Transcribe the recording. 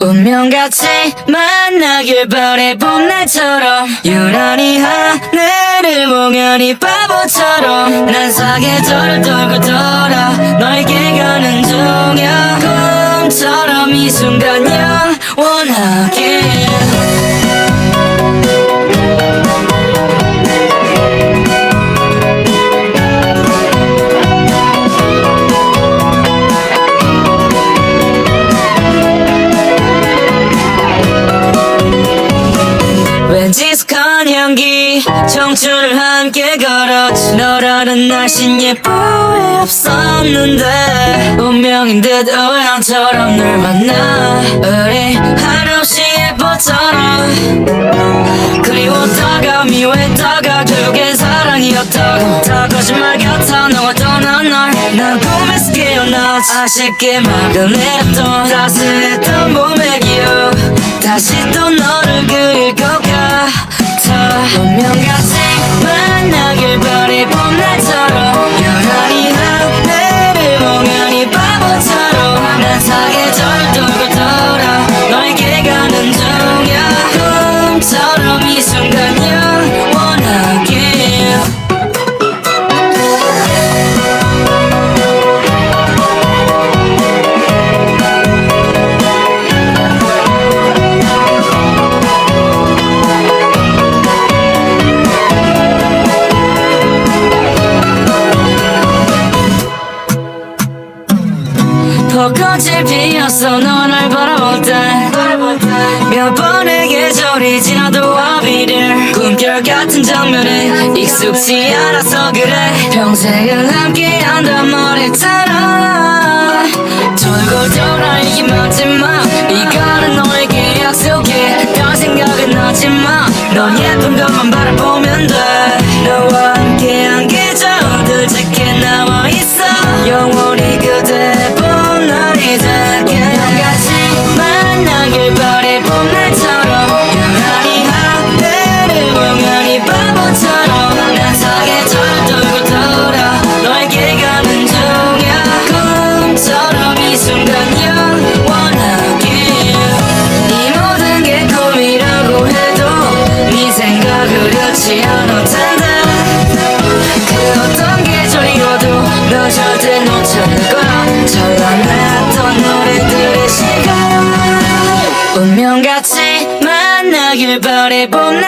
운명같이 만나길 바래 봄날처럼. 유난히 하늘을 몽연히 바보처럼. 난 사계절을 돌고 돌아 너에게 가는 중이야 꿈처럼. 이 순간 청춘을 함께 걸었지 너라는 날씬 예쁘게 없었는데 운명인 듯 우연처럼 널 만나 우리 한없이 예뻐처럼 그리웠다가 미워했다가 결국엔 사랑이었다고. 다 거짓말 같아 너와 떠난 날난 꿈에서 깨어났 아쉽게 막을 내렸던 따스했던 봄의 기억 다시 또너 꽃이 피었어. 너를 바라볼 때몇 번의 계절이 지나도 아비를 꿈결 같은 장면에 익숙지 않아서 그래. 평생을 함께한단 말했잖아 돌고 돌아 이기 맞지마 이거는 너에게 약속해 별 생각은 하지마. 넌 예쁜 것만 바라보 잃지 않을 텐데 그 어떤 계절이어도 너 절대 않을 거야 찬란했던 노래들의 시간. 운명같이 만나길 바래 봄날